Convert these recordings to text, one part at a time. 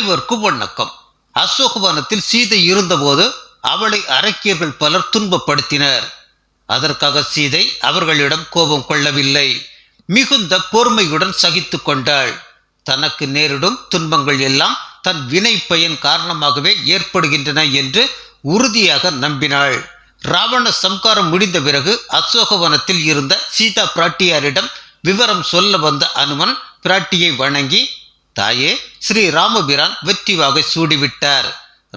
அனைவருக்கும் வணக்கம் அசோகவனத்தில் சீதை இருந்தபோது அவளை அரக்கியர்கள் பலர் துன்பப்படுத்தினர். அதற்காக சீதை அவர்களிடம் கோபம் கொள்ளவில்லை. மிகுந்த பொறுமையுடன் சகித்து கொண்டாள். தனக்கு நேரிடும் துன்பங்கள் எல்லாம் தன் வினை பயன் காரணமாகவே ஏற்படுகின்றன என்று உறுதியாக நம்பினாள். ராவண சம்காரம் முடிந்த பிறகு அசோகவனத்தில் இருந்த சீதா பிராட்டியாரிடம் விவரம் சொல்ல வந்த அனுமன் பிராட்டியை வணங்கி தாயே ஸ்ரீ ராமபிரான் வெற்றிவாக சூடிவிட்டார்.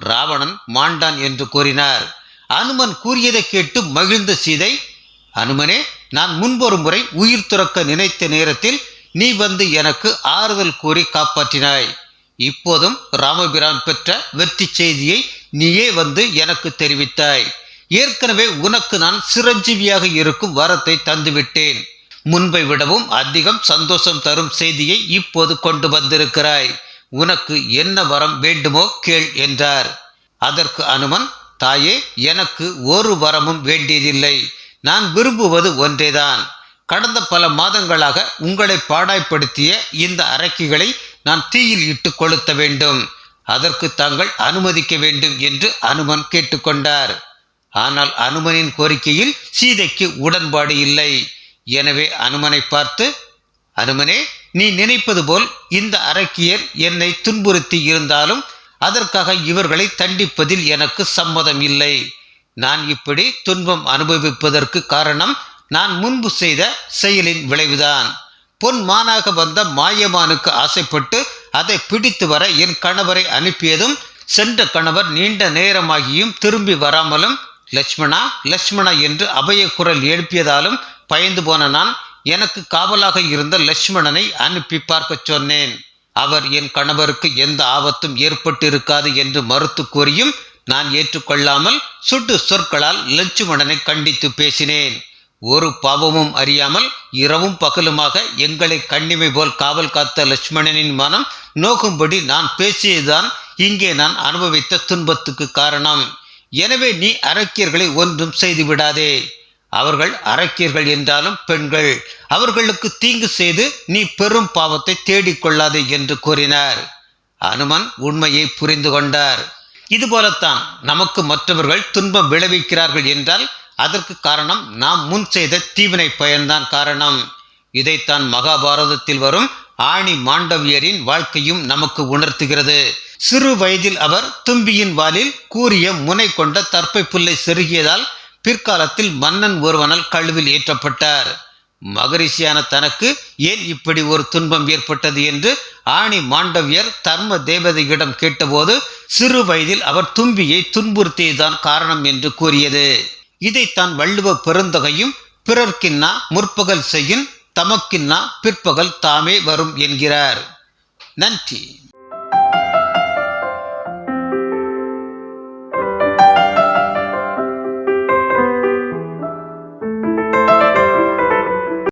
ராவணன் மாண்டான் என்று கூறினார். அனுமன் கூறியதை கேட்டு மகிழ்ந்த சீதை அனுமனே நான் முன்பொரு முறை உயிர் துறக்க நினைத்த நேரத்தில் நீ வந்து எனக்கு ஆறுதல் கூறி காப்பாற்றினாய். இப்போதும் ராமபிரான் பெற்ற வெற்றி செய்தியை நீயே வந்து எனக்கு தெரிவித்தாய். ஏற்கனவே உனக்கு நான் சிரஞ்சீவியாக இருக்கும் வரத்தை தந்துவிட்டேன். முன்பை விடவும் அதிகம் சந்தோஷம் தரும் செய்தியை இப்போது கொண்டு வந்திருக்கிறாய். உனக்கு என்ன வரம் வேண்டுமோ கேள் என்றார். அதற்கு அனுமன் தாயே எனக்கு ஒரு வரமும் வேண்டியதில்லை. நான் விரும்புவது ஒன்றேதான். கடந்த பல மாதங்களாக உங்களை பாடாய்ப்படுத்திய இந்த அரக்கிகளை நான் தீயில் இட்டு கொளுத்த வேண்டும். அதற்கு தாங்கள் அனுமதிக்க வேண்டும் என்று அனுமன் கேட்டுக்கொண்டார் ஆனால் அனுமனின் கோரிக்கையில் சீதைக்கு உடன்பாடு இல்லை. எனவே அனுமனை பார்த்து அனுமனே நீ நினைப்பது போல் இந்த அரக்கியர் என்னை துன்புறுத்தி இருந்தாலும் அதற்காக இவர்களை தண்டிப்பதில் எனக்கு சம்மதம் இல்லை. நான் இப்படி துன்பம் அனுபவிப்பதற்கு காரணம் நான் முன்பு செய்த செயலின் விளைவுதான். பொன் மானாக வந்த மாயமானுக்கு ஆசைப்பட்டு அதை பிடித்து வர என் கணவரை அனுப்பியதும் சென்ற கணவர் நீண்ட நேரமாகியும் திரும்பி வராமலும் லட்சுமணா லட்சுமணா என்று அபய குரல் எழுப்பியதாலும் பயந்து போன நான் எனக்கு காவலாக இருந்த லட்சுமணனை அனுப்பி பார்க்கச் சொன்னேன். அவர் என் கணவருக்கு எந்த ஆபத்தும் ஏற்பட்டு இருக்காது என்று மறுத்து கூறியும் நான் ஏற்றுக்கொள்ளாமல் சுட்டு சொற்களால் லட்சுமணனை கண்டித்து பேசினேன். ஒரு பாவமும் அறியாமல் இரவும் பகலுமாக எங்களை கண்ணிமை போல் காவல் காத்த லட்சுமணனின் மனம் நோக்கும்படி நான் பேசியதுதான் இங்கே நான் அனுபவித்த துன்பத்துக்கு காரணம். எனவே நீ அரக்கியர்களை ஒன்றும் செய்து விடாதே அவர்கள் அரக்கியர்கள் என்றாலும் பெண்கள். அவர்களுக்கு தீங்கு செய்து நீ பெரும் பாவத்தை தேடிக்கொள்ளாதே என்று கூறினார். அனுமன் உண்மையை புரிந்து கொண்டார். இதுபோலத்தான் நமக்கு மற்றவர்கள் துன்பம் விளைவிக்கிறார்கள் என்றால் அதற்கு காரணம் நாம் முன் செய்த தீவினை பயன்தான் காரணம். இதைத்தான் மகாபாரதத்தில் வரும் ஆணி மாண்டவியரின் வாழ்க்கையும் நமக்கு உணர்த்துகிறது. சிறு வயதில் அவர் தும்பியின் வாலில் கூறிய முனை கொண்ட தற்பை புல்லை செருகியதால் பிற்காலத்தில் மன்னன் ஒருவனால் கழுவில் ஏற்றப்பட்டார். மகரிஷியான தனக்கு ஏன் இப்படி ஒரு துன்பம் ஏற்பட்டது என்று ஆணி மாண்டவியர் தர்ம தேவதையிடம் கேட்டபோது சிறு வயதில் அவர் தும்பியை துன்புறுத்தியதுதான் காரணம் என்று கூறியது. இதைத்தான் வள்ளுவ பெருந்தகையும் பிறர்க்கின்னா முற்பகல் செய்யின் தமக்கின்னா பிற்பகல் தாமே வரும் என்கிறார். நன்றி.